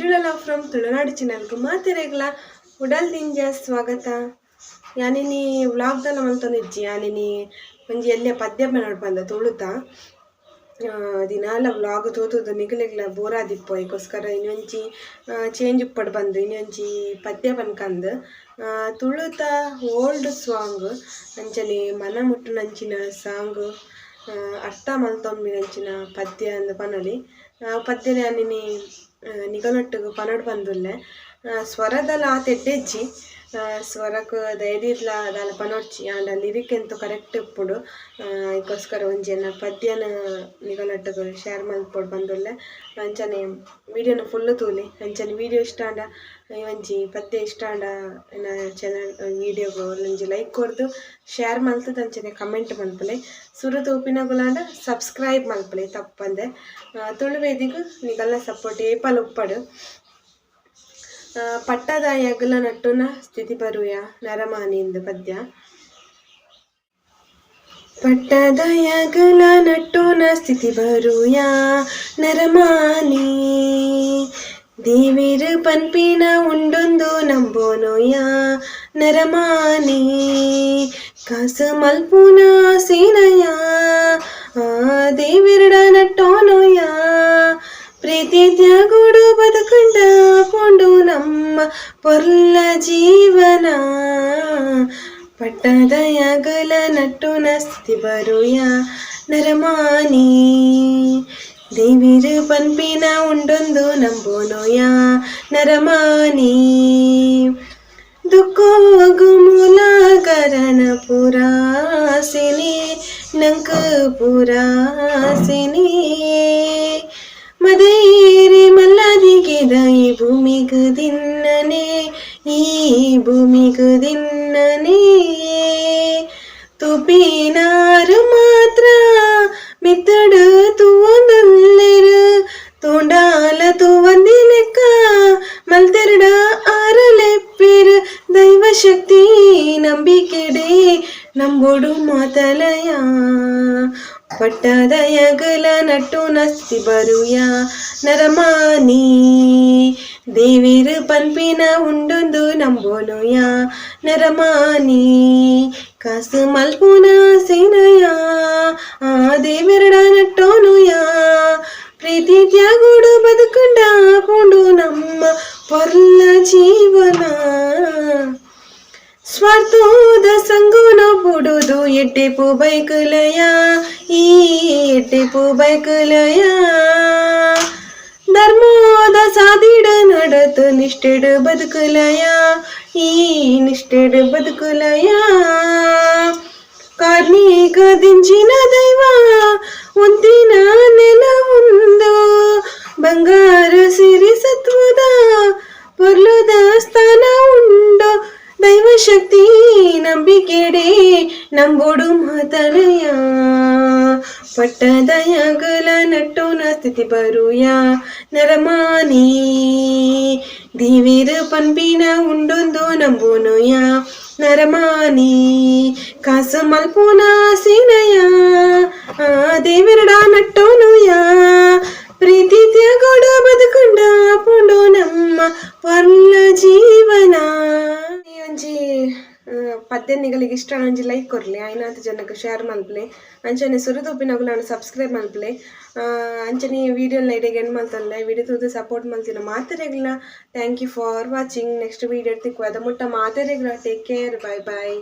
ಮಂಜುಳಲ from Tulunadu ಚಾನಲ್ಗೆ ಮಾತೆರೆಗ್ಲ ಉಡಲ್ ದಿಂಜ ಸ್ವಾಗತ. ಯಾನಿನಿ ವ್ಲಾಗ್ದಲ್ಲ ಮಂತೊಂದಿಜ್ಜಿ ಯಾನಿನಿ ಒಂಜಿ ಎಲ್ಲೆ ಪದ್ಯ ಬನ್ನೋಡು ಬಂದ ತುಳುತ. ದಿನಾಲ ವ್ಲಾಗ್ ತೋತುದು ನಿಗಲೆಗ್ಲ ಬೋರ್ ಆದಿಪ್ಪು ಅದಕ್ಕೋಸ್ಕರ ಇನ್ನೊಂಜಿ ಚೇಂಜ್ ಉಪ್ಪಡ್ ಬಂದು ಇನ್ನೊಂಚಿ ಪದ್ಯ ಬನ್ಕಂದು ಆ, ತುಳುತ ಓಲ್ಡ್ ಸಾಂಗ್ ಅಂಚನೆ ಮನ ಮುಟ್ಟುನಂಚಿನ ಸಾಂಗ್ ಅರ್ಥ ಮಲ್ತೊಂಬಿನಂಚಿನ ಪದ್ಯ ಅಂದ್ ಪನೊಲಿ ಆ ಪದ್ಯನೆ ಯಾನಿನಿ ನಿಗಲೊಟ್ಟಿಗೆ ಪನೊಡು ಸ್ವರಕ್ ಧೈರ್ಯಲ ದಾಲ ಪನೊಡ್ಚಿ ಆಂಡ ಲಿರಿಕ್ ಎಂತು ಕರೆಕ್ಟ್ ಇಪ್ಪುಡು. ಅದಕ್ಕೋಸ್ಕರ ಒಂಜಿನ ಪದ್ಯನ ನಿಗಲಟ್ಟದು ಶೇರ್ ಮಲ್ಪೊಡು ಬಂದುಲ್ಲೆ ಅಂಚನೆ ವಿಡಿಯೋನ ಫುಲ್ಲು ತೂಲಿ. ಅಂಚನೆ ವಿಡಿಯೋ ಇಷ್ಟ ಈ ಒಂಜಿ ಪದ್ಯ ಇಷ್ಟ ಆಂಡ ಚಾನಲ್ ವಿಡಿಯೋಗು ಒಂಜಿ ಲೈಕ್ ಕೊರ್ದು ಶೇರ್ ಮಲ್ತದ ಅಂಚನೆ ಕಮೆಂಟ್ ಮಲ್ಪಲೆ ಸುರು ತೂಪಿನಗುಲಾಂಡ ಸಬ್ಸ್ಕ್ರೈಬ್ ಮಲ್ಪಲೆ ತಪ್ಪಂದೆ. ತುಳು ವೇದಿಗೂ ನಿಗಲ್ಲ ಸಪೋರ್ಟ್ ಏಪಲ್ ಉಪ್ಪಡು. ಆ, ಪಟ್ಟದ ಯಗಲ ನಟ್ಟುನ ಸ್ಥಿತಿ ಬರುಯ ನರಮಾನಿಂದ ಪದ್ಯ ಪಟ್ಟದ ಯಗಲ ನಟ್ಟುನ ಸ್ಥಿತಿ ಬರುಯ ನರಮಾನಿ ದೇವಿರು ಪನ್ಪಿನ ಉಂಡೊಂದು ನಂಬೋನೋಯ ನರಮಾನಿ ಕಾಸು ಮಲ್ಪುನ ಸೀನಯ ಆ ದೇವಿರಡ ನಟ್ಟೋನೋಯ ನಮ್ಮ ಪೊರ್ಲ ಜೀವನ ಪಟ್ಟದ ಯಗಲ ನಟ್ಟುನ ಸ್ಥಿತಿ ಬರುಯ ನರಮಾನಿ ದೇವಿರು ಪನ್ಪಿನ ಉಂಡೊಂದು ನಂಬೋನೋಯ ನರಮಾನಿ ದುಃಖೋಗು ಮೂಲಕರಣ ಪುರಾಸಿನಿ ನಂಕ ಪುರಾಸಿನಿ ಮದೈರಿ ಮಲ್ಲದಿಗಿದ ಈ ಭೂಮಿಗು ದಿನ್ನನೆ ಈ ಭೂಮಿಗು ದಿನ್ನನೆ ತುಪಿನಾರು ಮಾತ್ರ ಮಿತ್ತಡು ತೂವೊಂದುಲ್ಲೆರು ತೂಂಡಾಲ ತೂವಂದಿಲೆಕ್ಕ ಮಲ್ತೆರಡ ಆರಲೆಪ್ಪಿರು ದೈವ ಶಕ್ತಿ ನಂಬಿಕೆಡೆ ನಂಬೋಡು ಮಾತಲಯ ಪಟ್ಟದ ಯಗಲ ನಟ್ಟು ನಸ್ತಿ ಬರುಯ ನರಮಾನಿ ದೇವಿರು ಪನ್ಪಿನ ಉಂಡೊಂದು ನಂಬೋನುಯ ನರಮಾನಿ ಕಾಸು ಮಲ್ಪುನ ಸೇನಯ ಆ ದೇವಿರಡ ನಟ್ಟೋನುಯ ಪ್ರೀತಿ ತ್ಯಾಗುಡು ಬದುಕಂಡ ಪುಂಡು ನಮ್ಮ ಪೊರ್ಲ ಜೀವನ ಸ್ವಾರ್ಥೋದ ಸಂಗುನ ಬುಡುದು ಎಡ್ಡೆ ಪೂ ಬೈಕುಲಯ ಈ ಎಡ್ಡೆ ಪೂ ಬೈಕುಲಯ ಧರ್ಮೋದ ಸಾದಿಡ ನಡತು ನಿಷ್ಠೆಡ್ ಬದುಕುಲಯ ಈ ನಿಷ್ಠೆಡ್ ಬದುಕುಲಯ ಕಾರ್ಮಿಕ ದಿಂಚಿನ ದೈವ ದೈವ ಶಕ್ತಿ ನಂಬಿಕೆಡೆ ನಂಬೋಡು ಮಾತನಯ ಪಟ್ಟದ ಯಗಲ ನಟ್ಟುನ ಸ್ಥಿತಿ ಬರುಯ ನರಮಾನಿ ದಿವಿರು ಪನ್ಪಿನ ಉಂಡೊಂದು ನಂಬೋನುಯ ನರಮಾನಿ ಕಾಸು ಮಲ್ಪುನ ಸೀನಯ ಆ ದೇವಿರಡ ನಟ್ಟೋನುಯ ಪ್ರೀತಿ ಪದ್ಯ ನಿಗಳಿಗೆ ಇಷ್ಟ ಅಂಜಿ ಲೈಕ್ ಕೊರ್ಲಿ ಐನಾತ್ ಜನಕ್ಕೆ ಶೇರ್ ಮಲ್ಪಲೆ. ಅಂಚನೆ ಸುರದೂಪಿನಗುಲಾನು ಸಬ್ಸ್ಕ್ರೈಬ್ ಮಲ್ಪಲೆ. ಅಂಚನೆ ವೀಡಿಯೋ ಲೈಡಿಗೆ ಎಂಡ್ ಮಲ್ತಲ್ಲ ವಿಡಿಯೋ ತೂದು ಸಪೋರ್ಟ್ ಮಲ್ತಿನ ಮಾತೆರೆಗ್ಲ. Thank you for watching next video ತಿಕ್ಕು ಅದ ಮುಟ್ಟ ಮಾತೆರೆಗ್ಲ. Take care bye bye